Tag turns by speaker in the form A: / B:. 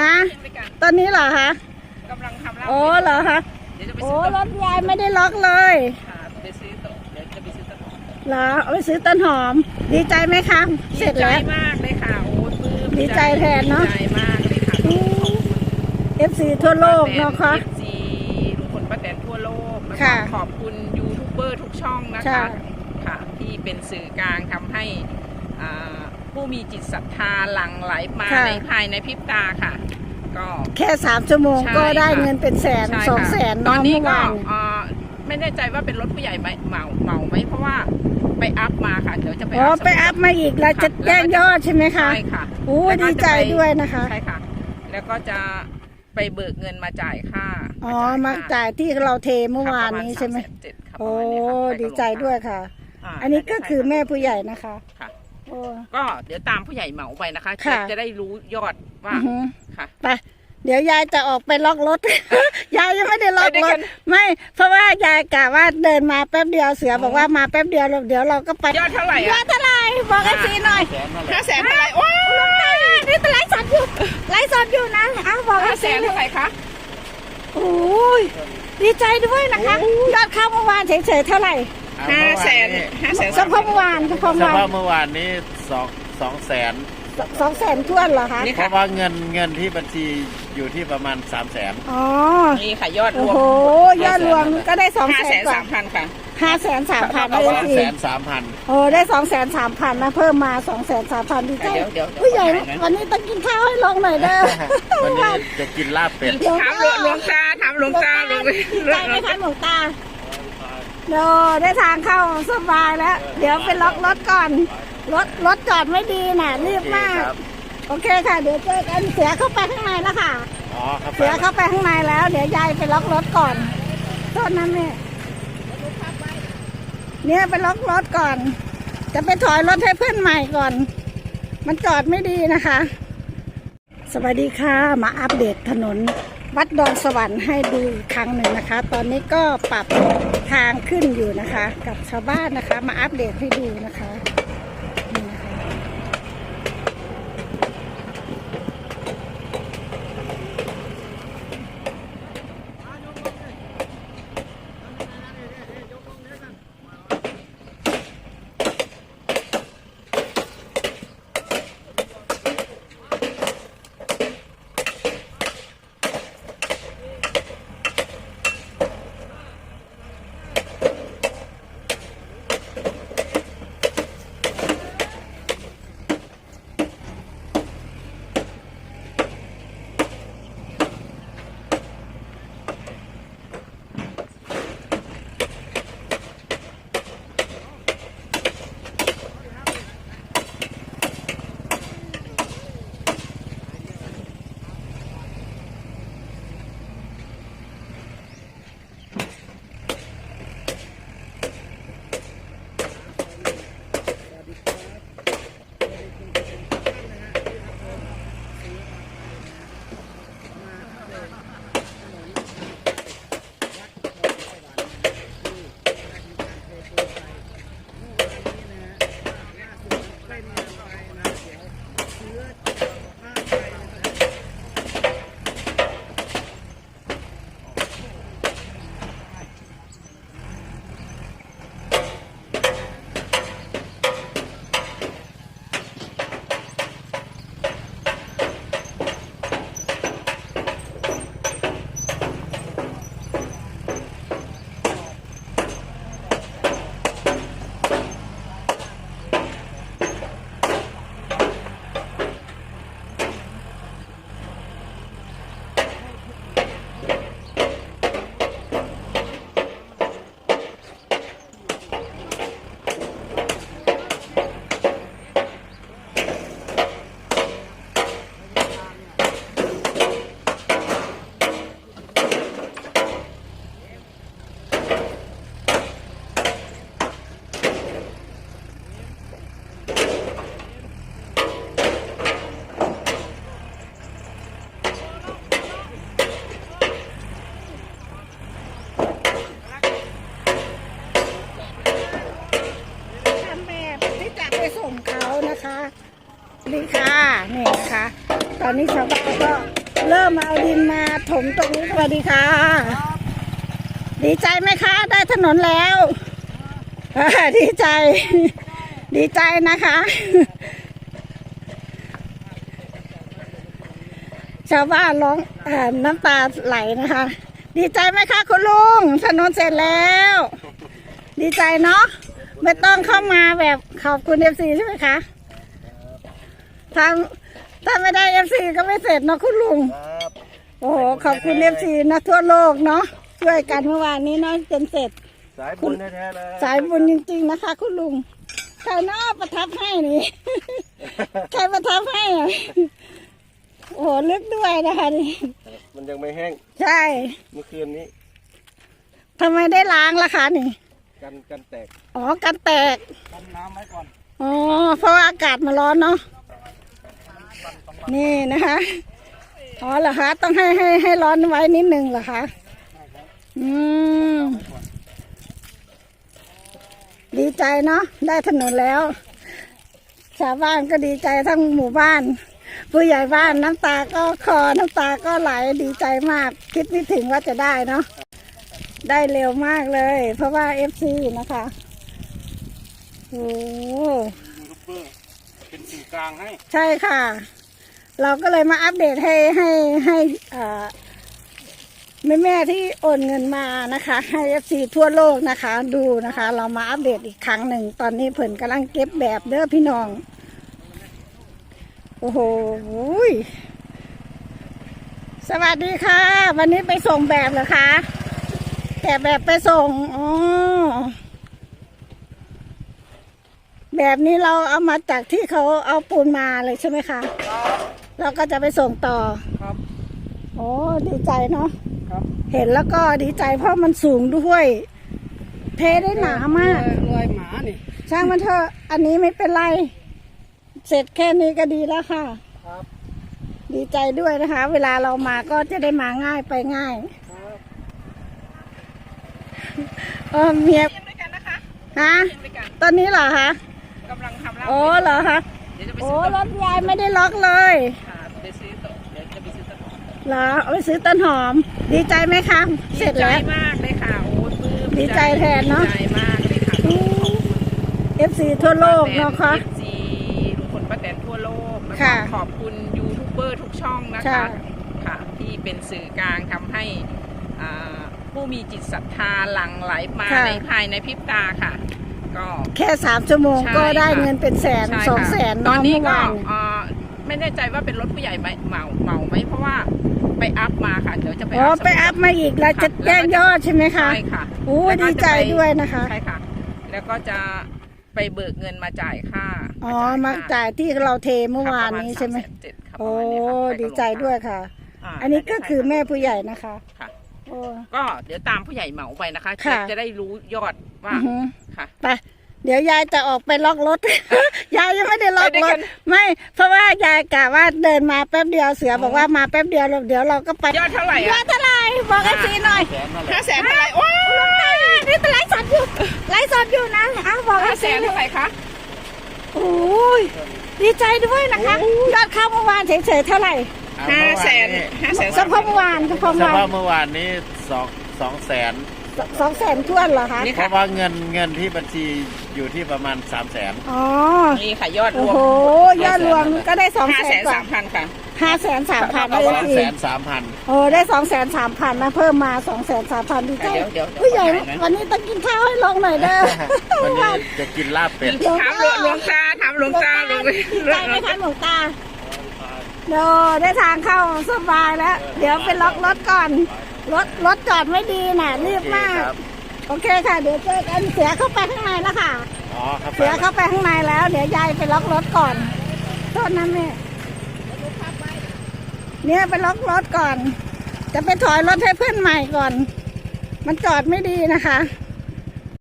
A: ฮะ
B: เช่นด้วยกัน
A: ตอนนี้เหรอคะ
B: กำลังทำลาบ
A: โอ้เหรอคะ
B: เดี๋ยวจะไป
A: โอ้
B: ซื้อต้น
A: รถยายไม่ได้ล็อกเลย
B: ค่ะไปซื้อต้นเดี๋ยวจะไปซื้อต้นหอม
A: เหรอเอาไปซื้อต้นหอม ดีใจไหมคะ เสร็จแล้ว
B: ดีใจมากเลยค่ะ โอ้ยปลื้ม
A: ดีใจแทนเนอะ
B: ดีใจมากเลยค่ะ
A: เอฟซีทั่วโลกเนาะคะ
B: เอฟซีลุงพลป้าแตนทั่วโลกแล้วก็
A: ค่ะ
B: ขอบคุณยูทูบเบอร์ทุกช่องนะ
A: ใช่
B: คะค่ะ ที่เป็นสื่อกลางทำให้อ่า ผู้มีจิตศรัทธาหลั่งไหลมาในภายในพริบตาค่ะ ก็
A: แค่สามชั่วโมง
B: ใช่
A: ก็ได้
B: ค่ะ
A: เงินเป็นแสน
B: ใช่
A: สอง
B: ค่ะ
A: แสน
B: ตอนนี้
A: เมื่
B: ก็
A: วาน
B: อ่าไม่แน่ใจว่าเป็นรถผู้ใหญ่ไหมเหมาเหมาไหมเพราะว่าไปอัพมาค่ะเดี๋ยวจะไป
A: อ๋อ
B: อัพ
A: ไปอัพมาอีกเราจะแจ้งยอดใช่ไหมคะ
B: ใช่ค่ะ
A: โอ้ย
B: แล้วก็
A: ดีใจ
B: จะไป
A: ด้วยนะคะ
B: ใช่ค่ะ แล้วก็จะไปเบิกเงินมาจ่ายค่า
A: อ๋อมาจ่ายที่เราเทเมื่อวานนี้ใช่ไหม
B: เจ็ดค่ะ
A: โอ้
B: ประมาณนี้ค่ะไปกับ
A: ดีใจด้วยค่ะาอันนี้ก็คือแม่ผู้ใหญ่นะคะ
B: ค่ะ
A: โอ้
B: ก็เดี๋ยวตามผู้ใหญ่เหมาไปนะคะ
A: ค่ะ
B: จะได้รู้ยอดว่า
A: อือหือ
B: ค่ะ
A: ไปเดี๋ยวยายจะออกไปล็อกรถ ยายยังไม่ได้ล็อก
B: ไปด้วย
A: ร
B: กั
A: ถ
B: น
A: ไม่ เพราะว่ายายกะว่าเดินมาแป๊บเดียวเสือบอกว่ามาแป๊บเดียวแล้วเดี๋ยวเราก็ไป
B: ยอดเท่าไหร่
A: ยอ
B: อะ
A: ดเท่าไหร่บอกไอ้ซีหน่อย
B: ห้าแสนเท่าไหร่ว้า
A: ลุงตานี่เป็นไลฟ์สดอยู่ไลฟ์สดอยู่นะอ้าวบอกไอ้
B: ห้าแส
A: ซี
B: นเท่าไหร่คะ
A: โอ้ยดีใจด้วยนะคะ
B: โอ้ย
A: ยอดเข้าเมื่อวานเฉยๆเท่าไหร่
B: ห้าแสนห้าแสน
A: เฉพาะเมื่อวานเฉพาะ
C: เฉ
A: เมื่อวา
C: พาะ
A: น
C: เมื่อวานนี้สองสองแสน
A: สองแสนท้วนเหรอคะ
B: นี่
C: เพ
B: ค่ะ
C: ราะว่าเงินเงินที่บัญชีอยู่ที่ประมาณสามแสน
A: อ๋อ
B: นี่ค่ะยอดร
A: โอ้
B: วม
A: โห ยอดรวมก็ได้สอง
B: ห้า
A: แส
B: แส
A: น
B: น
A: กว่า
B: สามพันค่ะ
A: ห้าแสนสามพัน
B: เอา
A: เอ
B: ไว้
C: สอง
A: ซี
C: แสนสามพัน
A: โอ้ได้สองแสนสามพันนะเพิ่มมาสองแสนสามพันดีใจ
B: เดี๋ยวเดี๋ยว
A: ผู้ใหญ่
B: เดี๋ยวขอถ่ายนะ
A: วันนี้ต้องกินข้าวให้ลงหน่อยเด้อ
C: วันนี้จะกินลาบเป็ด
B: ถามหลวงหลวงตาถามหลวงตาหลวง
A: ดีใจไหมคะหลวงตา โดได้ทางเข้าสบายแล้ว เดี๋ยวไปล็อกรถก่อน รถรถจอดไม่ดีน่ะรีบมาก
C: ครับ
A: โอเคค่ะ เดี๋ยวเจอกันเสือเข้าไปข้างในแล้วค่ะ
C: อ๋อครับ
A: เสือเข้าไปข้างในแล้ว เดี๋ยวยายไปล็อกรถก่อนโทษนะแม่เนี่ยไปล็อกรถก่อน จะไปถอยรถให้เพื่อนใหม่ก่อน มันจอดไม่ดีนะคะ สวัสดีค่ะ มาอัปเดตถนนวัดดอนสวรรค์ให้ดูอีกครั้งหนึ่งนะคะ ตอนนี้ก็ปรับ ทางขึ้นอยู่นะคะ กับชาวบ้านนะคะ มาอัปเดตให้ดูนะคะ อนนี้ชาวบ้านก็เริ่มเอาดินมาถมตรงนี้สวัสดีค่ะ ดีใจไหมคะ ได้ถนนแล้วดีใจ ดีใจนะคะ ชาวบ้านร้องอน้ำตาไหลนะคะ ดีใจไหมคะคุณลุงถนนเสร็จแล้ว ดีใจเนาะไม่ต้องเข้ามาแบบขอบคุณเอฟซีใช่ไหมคะทาง ถ้าไม่ได้เอฟซีก็ไม่เสร็จเนาะคุณลุง
C: ครับ
A: โอ้โหขอบคุณเอฟซีนะทั่วโลกเนาะช่วยกันเมื่อวานนี้เนาะจนเสร็จ
C: สายบุญแท้ๆเลย
A: สายบุญจริง ๆ นะคะ คุณลุงใครเนาะประทับให้นี่ ใครประทับให้อะโอ้โหลึกด้วยนะคะนี่
C: มันยังไม่แห้ง
A: ใช่
C: เมื่อคืนนี้
A: ทำไมได้ล้างล่ะคะนี่
C: กันกันแตก
A: อ๋อกันแตก
C: กันน้ำไว้ก่อน
A: อ๋อเพราะว่าอากาศมันร้อนเนาะ นี่นะคะอ๋อเหรอคะต้องให้ให้ให้ร้อนไว้นิดนึงเหรอคะอืมดีใจเนาะได้ถนนแล้ว ชาวบ้านก็ดีใจทั้งหมู่บ้าน ผู้ใหญ่บ้านน้ำตาก็คอน้ำตาก็ไหลดีใจมาก คิดไม่ถึงว่าจะได้เนาะได้เร็วมากเลย เพราะว่าเอฟซีนะคะโอ้
C: ยูทูบเบอร์เป็นสื่อกลางให้
A: ใช่ค่ะ เราก็เลยมาอัปเดตให้ให้ให้แม่แม่ที่โอนเงินมานะคะ ให้เอฟซีทั่วโลกนะคะ ดูนะคะ เรามาอัปเดตอีกครั้งหนึ่ง ตอนนี้เพิ่นกำลังเก็บแบบเด้อพี่น้อง โอ้โหสวัสดีค่ะ วันนี้ไปส่งแบบเหรอคะแกะแบบไปส่งอ๋อแบบนี้เราเอามาจากที่เขาเอาปูนมาเลยใช่ไหมคะ เราก็จะไปส่งต่อ
C: ครับ
A: โอ้ดีใจเนาะ
C: ครับ
A: เห็นแล้วก็ดีใจเพราะมันสูงด้วย เทได้หนามาก
C: รอยหมานี่
A: ช่างมันเถอะอันนี้ไม่เป็นไร เสร็จแค่นี้ก็ดีแล้วค่ะ
C: ครับ
A: ดีใจด้วยนะคะ เวลาเรามาก็จะได้มาง่ายไปง่าย
C: ครับ
A: เออเมีย
B: เยี่ยมด้วยกันนะคะ
A: ฮะ
B: เยี่ยมด้วยกัน
A: ตอนนี้เหรอคะ
B: กำลังทำลาบ
A: โอ้เหรอคะ
B: เดี๋ยวจะไป
A: โอ้
B: ซื้อ
A: ร
B: ต้น
A: ถยายไม่ได้ล็อกเลย เหรอเอาไปซื้อต้นหอม ดีใจไหมคะ เสร็จแล้ว
B: ดีใจมากเลยค่ะ โอ้ยปลื้ม
A: ดีใจแทนเนอะ
B: ดีใจมากเลยค่ะ
A: เอฟซีทั่วโลกเนาะคะ
B: เอฟซีลุงพลป้าแตนทั่วโลกแล้วก็
A: ค่ะ
B: ขอบคุณยูทูบเบอร์ทุกช่องนะ
A: ค่ะ
B: คะค่ะ ที่เป็นสื่อกลางทำให้อ่าผู้มีจิตศรัทธาหลั่งไหลมา
A: ค่ะ
B: ในภายในพริบตาค่ะ ก็
A: แค่สามชั่วโมง
B: ใช่
A: ก็ได้
B: ค่ะ
A: เงินเป็นแสน
B: ใช่
A: สอง
B: ค่ะ
A: แสน
B: ตอ
A: เนาะ
B: นนี้
A: เมื่อ
B: ก็
A: วาน
B: อ่าไม่แน่ใจว่าเป็นรถผู้ใหญ่ไหมเหมาเหมาไหมเพราะว่า ไปอัพมาค่ะเดี๋ยวจะไป
A: อ๋อ
B: อัพ
A: ไปอัพมาอีกแล้วจะแจ้งยอดใช่ไหมคะ
B: ใช่ค่ะ
A: โอ้ย
B: แล้วก็
A: ดีใจ
B: จะไป
A: ด้วยนะคะ
B: ใช่ค่ะ แล้วก็จะไปเบิกเงินมาจ่ายค่า
A: อ๋อมาจ่ายที่เราเทเมื่อวานนี้ใช่ไหม
B: โอ้
A: โอ้ดีใจด้วยค่ะ อันนี้ก็คือแม่ผู้ใหญ่นะคะ
B: ค่ะ
A: โอ้
B: ก็เดี๋ยวตามผู้ใหญ่เหมาไปนะคะ
A: ค่ะ
B: จะได้รู้ยอดว่า
A: อือหือ
B: ค่ะ
A: ไป เดี๋ยวยายจะออกไปล็อกรถ ยายยังไม่ได้ล็อก
B: ไปด้วย
A: ร
B: กั
A: ถ
B: น
A: ไม่เพราะว่ายายกะว่าเดินมาแป๊บเดียวเสือบอกว่ามาแป๊บเดียวแล้วเดี๋ยวเราก็ไป
B: ยอดเท่าไหร่
A: ยอ
B: อะ
A: ดเท่าไหร่บอกไอ้ซีหน่อย
C: แสนนั่นแห
B: ห้า
C: ละ
B: แสนเท่าไหร่โอ้ย
A: ลุงตานี่เป็นไลฟ์สดอยู่ไลฟ์สดอยู่นะอ้าวบอกไอ้
B: ห้าแส
A: ซี
B: นเท่าไหร่คะ
A: โอ้ยดีใจด้วยนะคะยอดเข้าเมื่อวานเฉยๆเท่าไหร่
B: ห้าแสนห้าแสน
A: เฉพาะเมื่อวานเฉพาะ
C: เฉ
A: เมื่อวา
C: พาะ
A: น
C: เมื่อวานนี้สองสองแสน
A: สองแสนท้วนเหรอคะ
B: นี่
C: เพ
B: ค่ะ
C: ราะว่าเงินเงินที่บัญชีอยู่ที่ประมาณสามแสน
A: อ๋อ
B: นี่ค่ะยอดร
A: โอ้
B: วม
A: โห ยอดรวมก็ได้สอง
B: ห้า
A: แส
B: แส
A: น
B: น
A: กว่า
B: สามพันค่ะ
A: ห้าแสนสามพัน
B: เอา
A: เลย
C: สอง
A: สิ
C: แสนสามพัน
A: โอ้ได้สองแสนสามพันนะเพิ่มมาสองแสนสามพันดีใจ
B: เดี๋ยวเดี๋ยว
A: ผู้ใหญ่
B: เดี๋ยว
A: วันนี้ต้องกินข้าวให้ลงหน่อยเด้อ
C: วันนี้จะกินลาบเป็ด
B: ถามหลวงหลวงตาถามหลวงตาหลวง
A: ดีใจไหมคะหลวงตาโดได้ทางเข้าสบายแล้ว เดี๋ยวไปล็อกรถก่อน รถรถจอดไม่ดีน่ะ รีบมาก
C: ครับ
A: โอเคค่ะ เดี๋ยวเจอกันเสือเข้าไปข้างในแล้วค่ะ
C: อ๋อครับ
A: เสือเข้าไปข้างในแล้ว เดี๋ยวยายไปล็อกรถก่อน โทษนะแม่เนี่ยไปล็อกรถก่อน จะไปถอยรถให้เพื่อนใหม่ก่อน มันจอดไม่ดีนะคะ